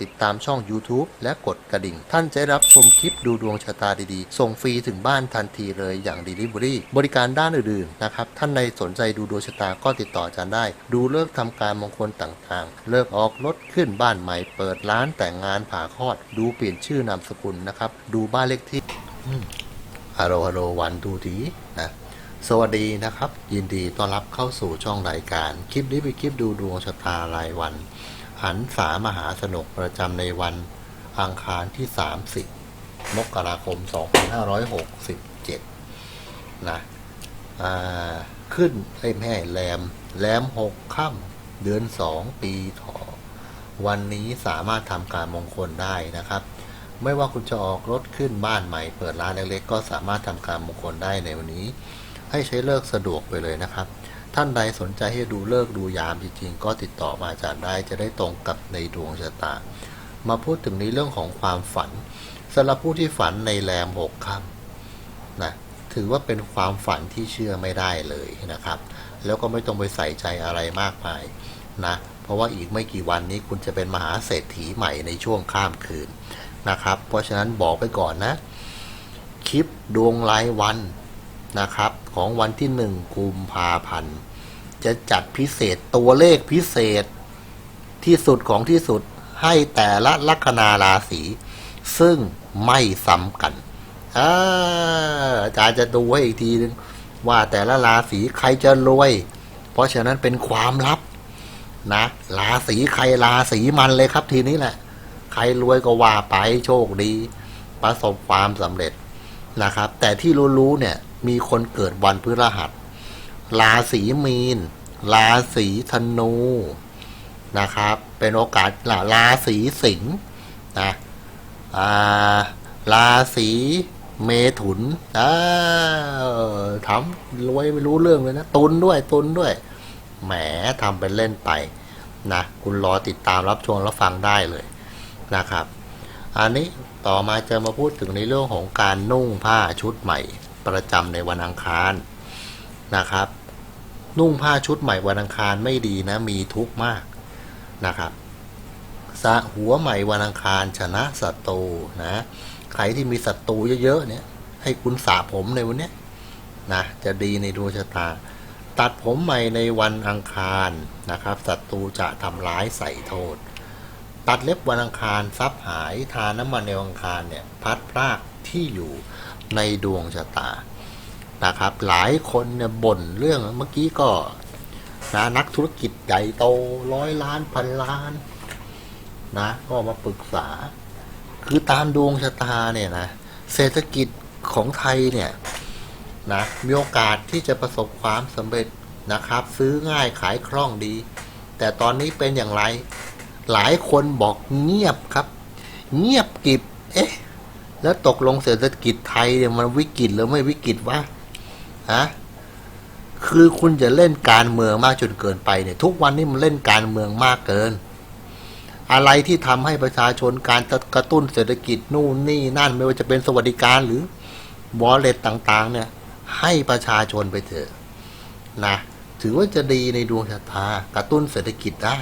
ติดตามช่อง YouTube และกดกระดิ่ง ท่านจะได้รับชมคลิปดูดวงชะตาดีๆ ส่งฟรีถึงบ้านทันทีเลยอย่าง Delivery บริการด้านอื่นๆนะครับ ท่านใดสนใจดูดวงชะตาก็ติดต่ออาจารย์ได้ ดูเลิกษ์ทำการมงคลต่างๆ เลิกออกรถขึ้นบ้านใหม่ เปิดร้านแต่งงานผ่าคลอด ดูเปลี่ยนชื่อนามสกุลนะครับ ดูบ้านเลขที่ฮัลโหลฮัลโหลวันดูดีนะสวัสดีนะครับ ยินดีต้อนรับเข้าสู่ช่องรายการ คลิปนี้เป็นคลิปดูดวงชะตารายวัน หันสามหาสนุกประจำในวันอังคารที่ 30 มกราคม 2567 นะขึ้นไอ้แม่แรมแรมหกค่ำเดือนสองปีถอวันนี้สามารถทำการมงคลได้นะครับ ไม่ว่าคุณจะออกรถขึ้นบ้านใหม่ เปิดร้านเล็กๆก็สามารถทำการมงคลได้ในวันนี้ ให้ใช้เลิกสะดวกไปเลยนะครับ ท่านใดสนใจให้ดูเลิกดูยามจริงๆ ก็ติดต่อมาอาจารย์ได้จะได้ตรงกับในดวงชะตา มาพูดถึงในเรื่องของความฝันสำหรับผู้ที่ฝันในแรมหกค่ำนะถือว่าเป็นความฝันที่เชื่อไม่ได้เลยนะครับ แล้วก็ไม่ต้องไปใส่ใจอะไรมากมายนะเพราะว่าอีกไม่กี่วันนี้คุณจะเป็นมหาเศรษฐีใหม่ในช่วงข้ามคืนนะครับ เพราะฉะนั้นบอกไปก่อนนะ คลิปดวงรายวันนะครับ ของวันที่หนึ่งกุมภาพันธ์ จะจัดพิเศษตัวเลขพิเศษที่สุดของที่สุดให้แต่ละลัคนาราศีซึ่งไม่ซ้ำกันอาจารย์จะดูให้อีกทีนึงว่าแต่ละราศีใครจะรวย เพราะฉะนั้นเป็นความลับนะราศีใครราศีมันเลยครับทีนี้แหละ ใครรวยก็ว่าไปโชคดี ประสบความสำเร็จนะครับ แต่ที่รู้ๆเนี่ย มีคนเกิดวันพฤหัส ราศีมีน ราศีธนู นะครับ เป็นโอกาสล่ะราศีสิงห์นะอ่าราศีเมถุนอ่าทำรวยไม่รู้เรื่องเลยนะ ตุนด้วย ตุนด้วย แหมทำเป็นเล่นไปนะ คุณรอติดตามรับชมรับฟังได้เลยนะครับ อันนี้ต่อมาจะมาพูดถึงในเรื่องของการนุ่งผ้าชุดใหม่ ประจำในวันอังคารนะครับ นุ่งผ้าชุดใหม่วันอังคารไม่ดีนะมีทุกข์มากนะครับสระหัวใหม่วันอังคารชนะศัตรูนะ ใครที่มีศัตรูเยอะๆเนี่ย ให้คุณสระผมในวันนี้นะจะดีในดวงชะตา ตัดผมใหม่ในวันอังคารนะครับศัตรูจะทำร้ายใส่โทษ ตัดเล็บวันอังคารทรัพย์หายทาน้ำมันในวันอังคารเนี่ย พัดพรากที่อยู่ ในดวงชะตานะครับ หลายคนเนี่ยบ่นเรื่องเมื่อกี้ก็นะนักธุรกิจใหญ่โตร้อยล้านพันล้าน นะ ก็มาปรึกษา คือตามดวงชะตาเนี่ยนะเศรษฐกิจของไทยเนี่ยนะมีโอกาสที่จะประสบความสำเร็จนะครับ ซื้อง่ายขายคล่องดี แต่ตอนนี้เป็นอย่างไร หลายคนบอกเงียบครับ เงียบกิบ เอ๊ะ แล้วตกลงเศรษฐกิจไทยเนี่ยมันวิกฤตหรือไม่วิกฤตวะฮะคือคุณจะเล่นการเมืองมากจนเกินไปเนี่ย ทุกวันนี้มันเล่นการเมืองมากเกิน อะไรที่ทำให้ประชาชนการกระตุ้นเศรษฐกิจนู่นนี่นั่นไม่ว่าจะเป็นสวัสดิการหรือวอลเลตต่างๆ เนี่ย ให้ประชาชนไปเถอะนะถือว่าจะดีในดวงชะตากระตุ้นเศรษฐกิจได้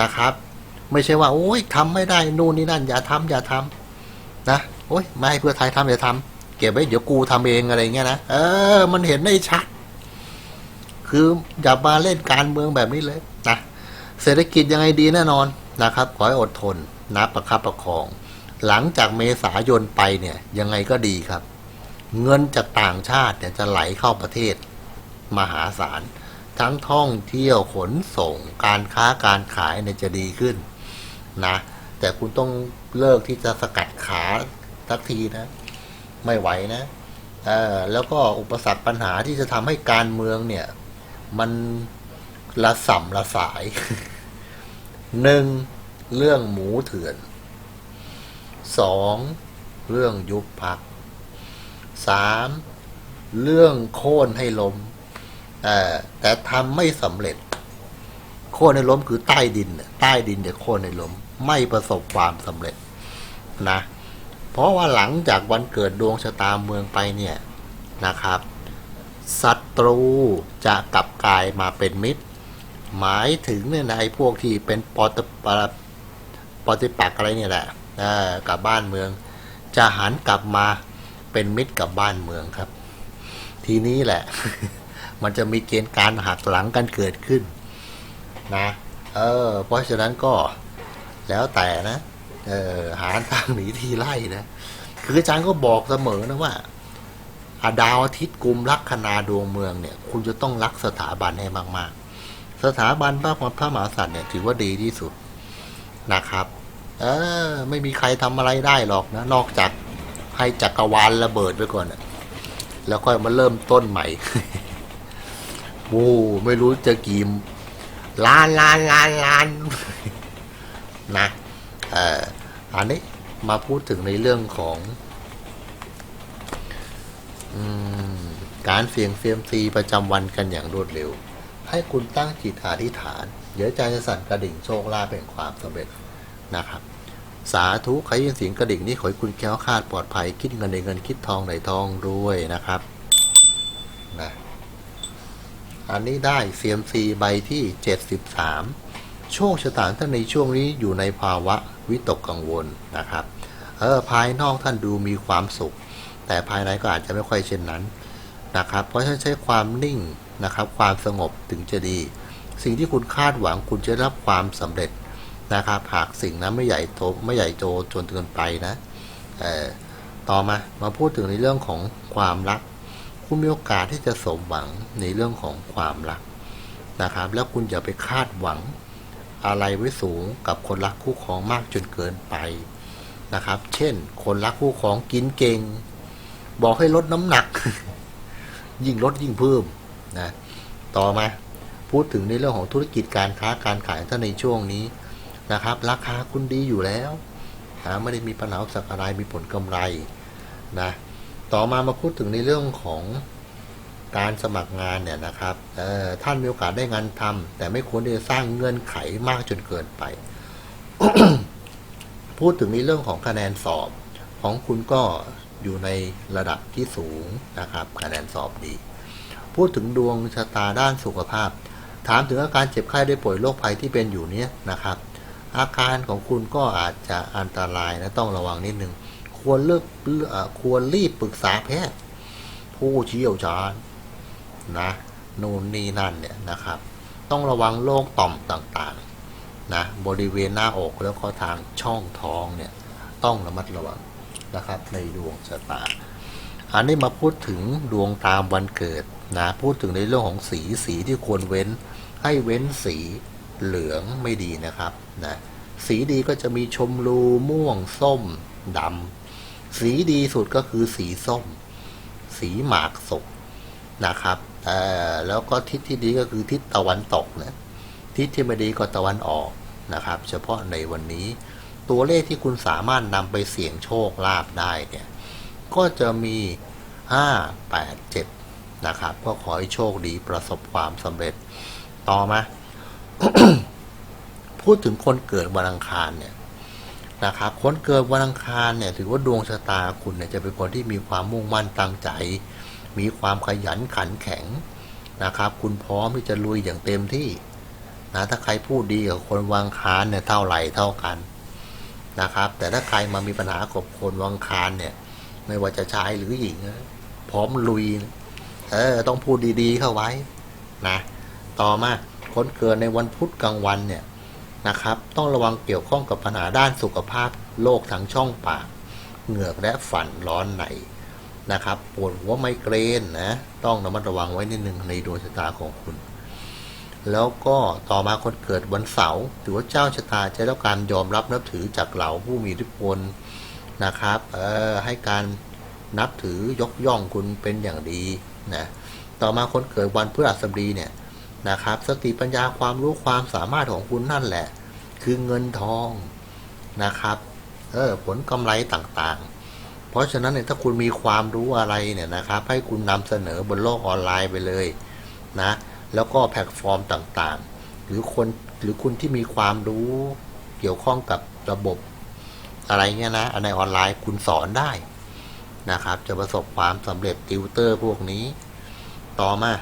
นะครับ ไม่ใช่ว่า โอ้ยทำไม่ได้นู่นนี่นั่น อย่าทำอย่าทำ นะโอ้ยไม่ให้เพื่อไทยทำอย่าทำเก็บไว้เดี๋ยวกูทำเองอะไรเงี้ยนะเออ มันเห็นได้ชัด คืออย่ามาเล่นการเมืองแบบนี้เลยนะเศรษฐกิจยังไงดีแน่นอนนะครับ ขอให้อดทนนะประคับประคอง หลังจากเมษายนไปเนี่ยยังไงก็ดีครับ เงินจากต่างชาติเนี่ยจะไหลเข้าประเทศ มหาศาลทั้งท่องเที่ยวขนส่งการค้าการขายเนี่ยจะดีขึ้นนะ แต่คุณต้อง เลิกที่จะสกัดขาสักทีนะ ไม่ไหวนะเออแล้วก็อุปสรรคปัญหาที่จะทำให้การเมืองเนี่ย มันละสัมละสายหนึ่งเรื่องหมูเถื่อนสองเรื่องยุบพักสามเรื่องโค่นให้ล้มแต่ทำไม่สำเร็จ โค่นให้ล้มคือใต้ดิน ใต้ดินเดี๋ยวโค่นให้ล้ม ไม่ประสบความสำเร็จ นะ เพราะว่าหลังจากวันเกิดดวงชะตาเมืองไปเนี่ยนะครับศัตรูจะกลับกลายมาเป็นมิตร หมายถึงเนี่ยนะไอ้พวกที่เป็นปอตปปฏิปักษ์อะไรเนี่ยแหละกับบ้านเมือง จะหันกลับมาเป็นมิตรกับบ้านเมืองครับ ทีนี้แหละ มันจะมีเกณฑ์การหักหลังกันเกิดขึ้นนะ เออ เพราะฉะนั้นก็แล้วแต่นะ หาทางหนีทีไล่นะ คืออาจารย์ก็บอกเสมอนะว่าอาดาวอาทิตย์กลุ่มลัคนาดวงเมืองเนี่ย คุณจะต้องรักสถาบันให้มาก ๆ สถาบันพระพระมหากษัตริย์เนี่ยถือว่าดีที่สุดนะครับ เออ ไม่มีใครทำอะไรได้หรอกนะ นอกจากให้จักรวาลระเบิดไปก่อนนะแล้วค่อยมาเริ่มต้นใหม่โอ้ไม่รู้จะกี่ล้านล้านล้านล้านนะ อันนี้มาพูดถึงในเรื่องของอการเสี่ยงเซียมซีประจำวันกันอย่างรวดเร็ว ให้คุณตั้งจิตอธิษฐาน เดี๋ยวใจจะสั่นกระดิ่งโชคลาภเป็นความสำเร็จนะครับ สาธุใครยินเสียงกระดิ่งนี้ขอให้คุณแค้วคาดปลอดภัยคิดเงินในเงินคิดทองในทองรวยนะครับนะอันนี้ได้ CMC ใบที่73 โชคชะตาท่านในช่วงนี้อยู่ในภาวะวิตกกังวลนะครับเออภายนอกท่านดูมีความสุข แต่ภายในก็อาจจะไม่ค่อยเช่นนั้นนะครับ เพราะฉะนั้นใช้ความนิ่งนะครับความสงบถึงจะดี สิ่งที่คุณคาดหวังคุณจะรับความสำเร็จนะครับหากสิ่งนั้นไม่ใหญ่โตไม่ใหญ่โตจนเกินไปนะเออต่อมามาพูดถึงในเรื่องของความรัก คุณมีโอกาสที่จะสมหวังในเรื่องของความรักนะครับ แล้วคุณอย่าไปคาดหวัง อะไรไว้สูงกับคนรักคู่ครองมากจนเกินไปนะครับ เช่น คนรักคู่ครองกินเก่ง บอกให้ลดน้ำหนัก ยิ่งลดยิ่งเพิ่มนะต่อมาพูดถึงในเรื่องของธุรกิจการค้าการขายถ้าในช่วงนี้นะครับ ราคาคุณดีอยู่แล้วหาไม่ได้มีปัญหาอุปสักอะไรมีผลกำไรนะต่อมามาพูดถึงในเรื่องของ การสมัครงานเนี่ยนะครับท่านมีโอกาสได้งานทำแต่ไม่ควรที่จะสร้างเงื่อนไขมากจนเกินไป พูดถึงในเรื่องของคะแนนสอบ ของคุณก็อยู่ในระดับที่สูงนะครับคะแนนสอบดี พูดถึงดวงชะตาด้านสุขภาพ ถามถึงอาการเจ็บไข้ได้ป่วยโรคภัยที่เป็นอยู่เนี้ยนะครับ อาการของคุณก็อาจจะอันตรายนะต้องระวังนิดนึงควรเลือกควรรีบปรึกษาแพทย์ผู้เชี่ยวชาญ นะนู่นนี่นั่นเนี่ยนะครับ ต้องระวังโรคต่อมต่างๆนะบริเวณหน้าอกแล้วก็ทางช่องท้องเนี่ยต้องระมัดระวังนะครับในดวงชะตา อันนี้มาพูดถึงดวงตามวันเกิดนะพูดถึงในเรื่องของสีสีที่ควรเว้นให้เว้นสีเหลืองไม่ดีนะครับนะสีดีก็จะมีชมพูม่วงส้มดำสีดีสุดก็คือสีส้ม สีหมากศกนะครับ แล้วก็ทิศที่ดีก็คือทิศตะวันตกนะทิศที่ไม่ดีก็ตะวันออกนะครับ เฉพาะในวันนี้ตัวเลขที่คุณสามารถนำไปเสี่ยงโชคลาภได้เนี่ยก็จะมี 5 8 7 นะครับ ก็ขอให้โชคดีประสบความสำเร็จต่อมา พูดถึงคนเกิดวันอังคารเนี่ยนะครับคนเกิดวันอังคารเนี่ยถือว่าดวงชะตาคุณเนี่ยจะเป็นคนที่มีความมุ่งมั่นตั้งใจ มีความขยันขันแข็งนะครับ คุณพร้อมที่จะลุยอย่างเต็มที่นะถ้าใครพูดดีกับคนวางคารเนี่ยเท่าไหร่เท่ากันนะครับ แต่ถ้าใครมามีปัญหากับคนวางคารเนี่ยไม่ว่าจะชายหรือหญิง พร้อมลุย เออ ต้องพูดดีๆเข้าไว้นะต่อมาคนเกิดในวันพุธกลางวันเนี่ยนะครับ ต้องระวังเกี่ยวข้องกับปัญหาด้านสุขภาพโรคทางช่องปากเหงือกและฝันร้อนใน นะครับปวดหัวไมเกรนนะต้องระมัดระวังไว้นิดนึงในดวงชะตาของคุณ แล้วก็ต่อมาคนเกิดวันเสาร์ถือว่าเจ้าชะตาจะได้รับการยอมรับนับถือจากเหล่าผู้มีอิทธิพลนะครับเออให้การนับถือยกย่องคุณเป็นอย่างดีนะต่อมาคนเกิดวันพฤหัสบดีเนี่ยนะครับ สติปัญญาความรู้ความสามารถของคุณนั่นแหละ คือเงินทองนะครับเออผลกำไรต่างๆ เพราะฉะนั้นเนี่ยถ้าคุณมีความรู้อะไรเนี่ยนะครับ ให้คุณนำเสนอบนโลกออนไลน์ไปเลยนะแล้วก็แพลตฟอร์มต่างๆ หรือคนหรือคุณที่มีความรู้เกี่ยวข้องกับระบบอะไรเงี้ยนะในออนไลน์คุณสอนได้นะครับ จะประสบความสำเร็จติวเตอร์พวกนี้ ต่อมา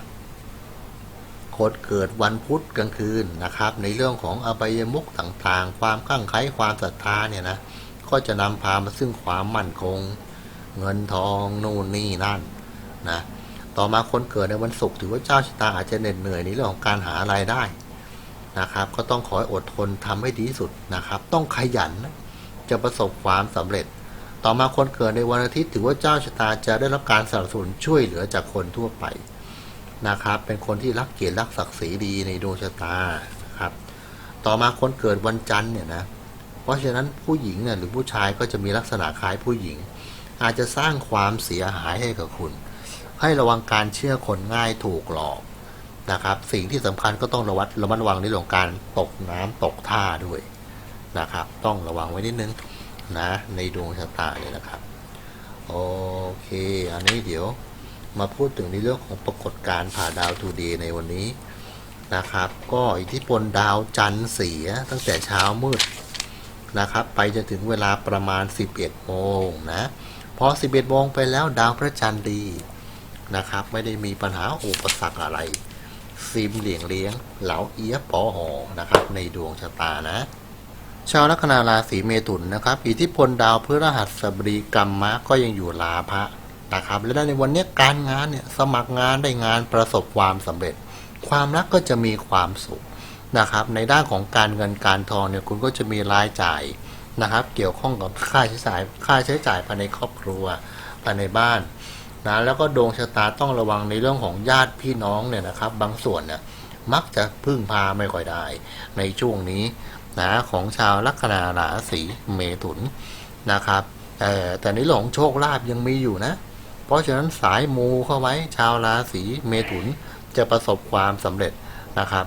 คนเกิดวันพุธกลางคืนนะครับ ในเรื่องของอบายมุกต่างๆ ความข้างไคล้ความศรัทธาเนี่ยนะ ก็จะนำพามาซึ่งความมั่นคง เงินทองนู่นนี่นั่นนะต่อมาคนเกิดในวันศุกร์ถือว่าเจ้าชะตาอาจจะเหน็ดเหนื่อยในเรื่องของการหารายได้นะครับ ก็ต้องขอให้อดทนทำให้ดีที่สุดนะครับ ต้องขยันจะประสบความสำเร็จ ต่อมาคนเกิดในวันอาทิตย์ถือว่าเจ้าชะตาจะได้รับการสนับสนุนช่วยเหลือจากคนทั่วไปนะครับ เป็นคนที่รักเกียรติรักศักดิ์ศรีดีในดวงชะตานะครับ ต่อมาคนเกิดวันจันทร์เนี่ยนะ เพราะฉะนั้นผู้หญิงเนี่ยหรือผู้ชายก็จะมีลักษณะคล้ายผู้หญิง อาจจะสร้างความเสียหายให้กับคุณ ให้ระวังการเชื่อคนง่ายถูกหลอกนะครับ สิ่งที่สำคัญก็ต้องระวัดระมัดระวังในเรื่องการตกน้ำตกท่าด้วยนะครับ ต้องระวังไว้นิดนึงนะในดวงชะตาเนี่ยนะครับโอเค อันนี้เดี๋ยวมาพูดถึงในเรื่องของปรากฏการณ์ผ่าดาวทูดีในวันนี้นะครับ ก็อิทธิพลดาวจันทร์เสียตั้งแต่เช้ามืด นะครับไปจนถึงเวลาประมาณ 11โมงนะพอ 11โมงไปแล้วดาวพระจันทร์ดีนะครับ ไม่ได้มีปัญหาอุปสรรคอะไร ซิมเหลียงเลี้ยง เหลาเอียปอหอนะครับ ในดวงชะตานะ ชาวลัคนาราศีเมถุนนะครับ อิทธิพลดาวพฤหัสบดีกรรมะก็ยังอยู่ลาภะนะครับ และในวันนี้การงานเนี่ยสมัครงานได้งานประสบความสำเร็จ ความรักก็จะมีความสุข นะครับในด้านของการเงินการทองเนี่ยคุณก็จะมีรายจ่ายนะครับ เกี่ยวข้องกับค่าใช้จ่ายค่าใช้จ่ายภายในครอบครัวภายในบ้านนะแล้วก็ดวงชะตาต้องระวังในเรื่องของญาติพี่น้องเนี่ยนะครับ บางส่วนเนี่ยมักจะพึ่งพาไม่ค่อยได้ ในช่วงนี้นะของชาวลัคนาราศีเมถุนนะครับแต่ในเรื่องของโชคลาภยังมีอยู่นะ เพราะฉะนั้นสายมูเข้าไว้ชาวราศีเมถุนจะประสบความสำเร็จนะครับ